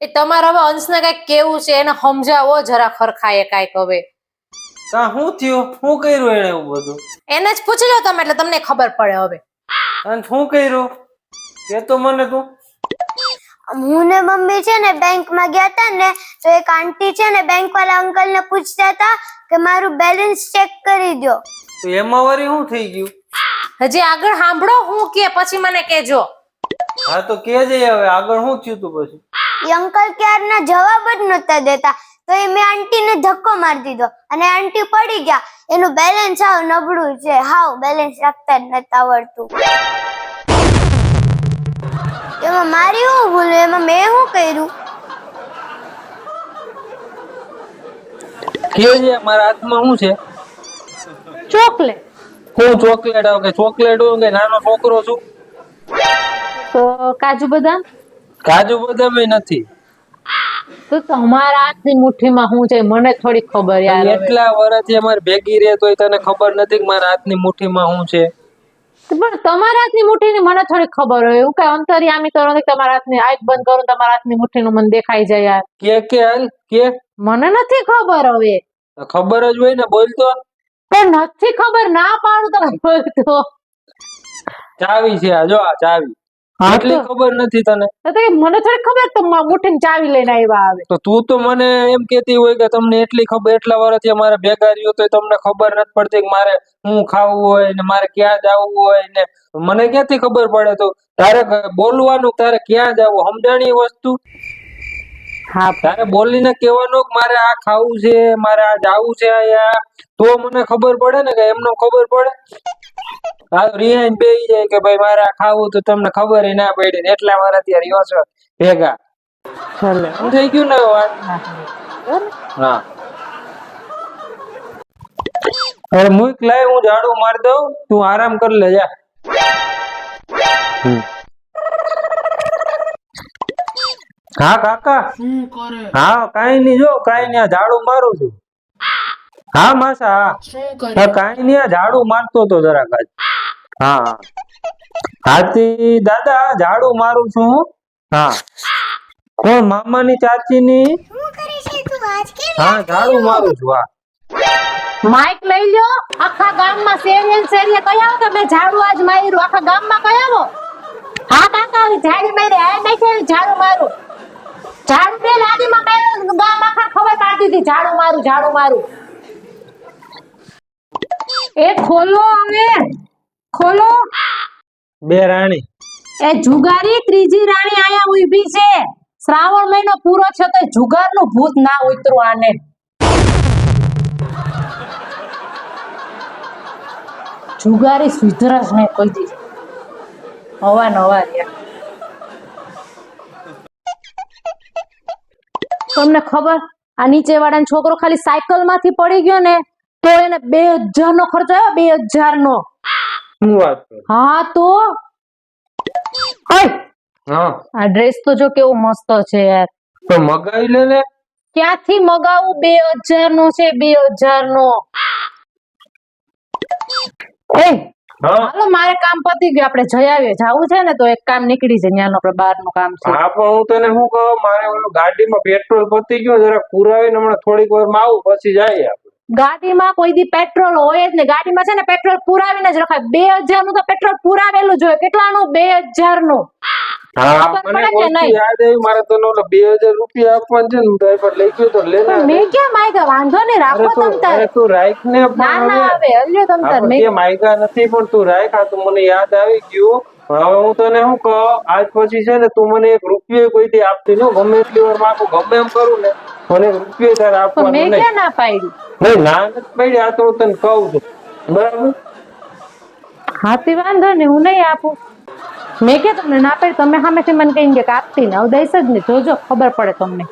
એ તમારા હવે અંશને કંઈક કેવું છે એને સમજાવો જરા ખરખાએ કંઈક હવે. કા શું થયું? શું કર્યું એને એવું બધું? એને જ પૂછી લો તમે એટલે તમને ખબર પડે હવે. અને શું કર્યું? કે તો મને તું. હું ને મમ્મી છે ને બેંકમાં ગયા હતા ને તો એક આંટી છે ને બેંક વાળા અંકલ ને પૂછતા હતા કે મારું બેલેન્સ ચેક કરી દો. તો એમાં વળી શું થઈ ગયું? હજી આગળ સાંભળો હું કે પછી મને કેજો હા તો કેજે હવે આગળ શું થયું તું પછી? એ અંકલ ક્યારના જવાબ જ નતા દેતા. તો એ મેં આંટીને ધક્કો મારી દીધો. અને આંટી પડી ગયા. એનું બેલેન્સ હાવ નબળું છે. હાવ બેલેન્સ રાખતા જ નતા આવડતું. એમાં મારી હું ભૂલ? એમાં મેં શું કર્યું? કે છે? મારા હાથમાં શું છે? ચોકલેટ. હું ચોકલેટ કે? ચોકલેટ હું કે? નાનો છોકરો છું. તો કાજુ બદામ? કાજુ બદામ નથી. તો તમારા હાથની મુઠ્ઠીમાં શું છે? મને થોડી ખબર યાર એટલા વર્ષથી અમારે ભેગી રહે તોય તને ખબર નથી કે મારા હાથની મુઠ્ઠીમાં શું છે. પણ તમારા હાથની મુઠ્ઠીની મને થોડી ખબર હોય. એવું કઈ અંતરિયામી તો ને તમારા હાથની આંખ બંધ કરો તમારા હાથની મુઠ્ઠીનું મને દેખાઈ જાય યાર. કે કે હાલ? કે? મને નથી ખબર હવે. ખબર જ હોય ને બોલતો પણ નથી ખબર ના પાડું તો. બોલતો ચાવી છે આ જો આ ચાવી. હા એટલી ખબર નથી તને? મને થોડી ખબર તો મુઠ્ઠીની ચાવી લઈને આવ્યા આવે. તો તું તો મને એમ કેતી હોય કે તમને એટલી ખબર એટલા વર્ષથી અમારે ભેગા રહ્યો તો તમને ખબર નથી પડતી કે મારે હું ખાવું હોય ને મારે ક્યાં જવું હોય ને મને ક્યાંથી ખબર પડે તો? તારે બોલવાનું તારે ક્યાં જવું? સમજાણી વસ્તુ? હા. તારે બોલીને કહેવાનું કે મારે આ ખાવું છે મારે આ જાવું છે અહીંયા. તો મને ખબર પડે ને કે એમને ખબર પડે. હા રિહાઈન બે જાય કે ભાઈ મારે ખાવું તો તમને ખબર ના પડી ને એટલા વાર ત્યાં રહ્યો છો ભેગા. ચાલે. થઈ ગયું ને વાત હા. અરે મુક લાય હું ઝાડુ મારી દઉં. તું આરામ કરી લે જા હા કાકા. હા કાઈ નહીં જો કાઈ નહીં. આ ઝાડુ મારું છું. હા માસા. હા કાઈ નહીં ઝાડુ મારતો તો જરાક હા હા. હાથી દાદા ઝાડુ મારું છું. હા. કોણ મામાની ચાચીની? હા ઝાડુ મારું છું હા. માઇક લઈ લ્યો. આખા ગામમાં શેરીએ શેરીએ કઈ આવો? તમે ઝાડુ આજ માર્યું. આખા ગામમાં કઈ આવો? હા કાકા ઝાડી મારી. આ બેઠે ઝાડુ મારું. ઝાડુ બે લાદીમાં મેં ગામ આખા ખબર પાડી દીધી. ઝાડુ મારું ઝાડુ મારું. એ ખોલો હવે. ખોલો. બે રાણી. એ જુગારી ત્રીજી રાણી આયા ઊભી છે. શ્રાવણ મહિનો પૂરો છે તો જુગારનું ભૂત ના ઉતરું આને. જુગારી સુધરસ ને કોઈ દી હવા નવા રહ્યા. તમને ખબર? આ નીચે વાળાનો છોકરો ખાલી સાયકલમાંથી પડી ગયો ને. તો એને બે હજાર નો ખર્ચો આવ્યો બે હજાર નો શું હા તો? આ ડ્રેસ તો જો કેવો મસ્ત છે યાર. તો મગાવી લે ને. ક્યાંથી મગાવું? બે હજાર નો છે બે હજાર નો હાલો મારે કામ પતી ગયું. આપણે જઈ આવીએ. જાવું છે ને તો એક કામ નીકળી જાય. ત્યાં આપણે બહારનું કામ છે. હા પણ હું તને શું કહું? મારે ઓલું ગાડીમાં પેટ્રોલ પતી ગયું જરા પુરાવીને હમણાં થોડીક વારમાં આવું પછી જાય આપણે. ગાડીમાં કોઈ દી પેટ્રોલ હોય જ ને ગાડીમાં છે ને પેટ્રોલ પુરાવીને જ રખાય. બે હજારનું તો પેટ્રોલ પુરાવેલું જોઈએ કેટલાનું? બે હજારનું હા તને શું કહું? આજ પછી છે ને તું મને એક રૂપિયો કોઈ આપતી ન ગમે એટલી વાર માગું ગમે એમ કરું ને. મને રૂપિયો તારે આપવાનો મેં નહીં. ક્યાં ના પાડી? નહીં ના નથી પડી આ તો હું તને કહું છું. બરાબર? હાથી વાંધો નહીં હું નહીં આપું. મેં કે તમને ના પાડી? તમે સામેથી મને કહીને કે આપતી ને હવે દઈશ જ નહીં. જોજો ખબર પડે તમને.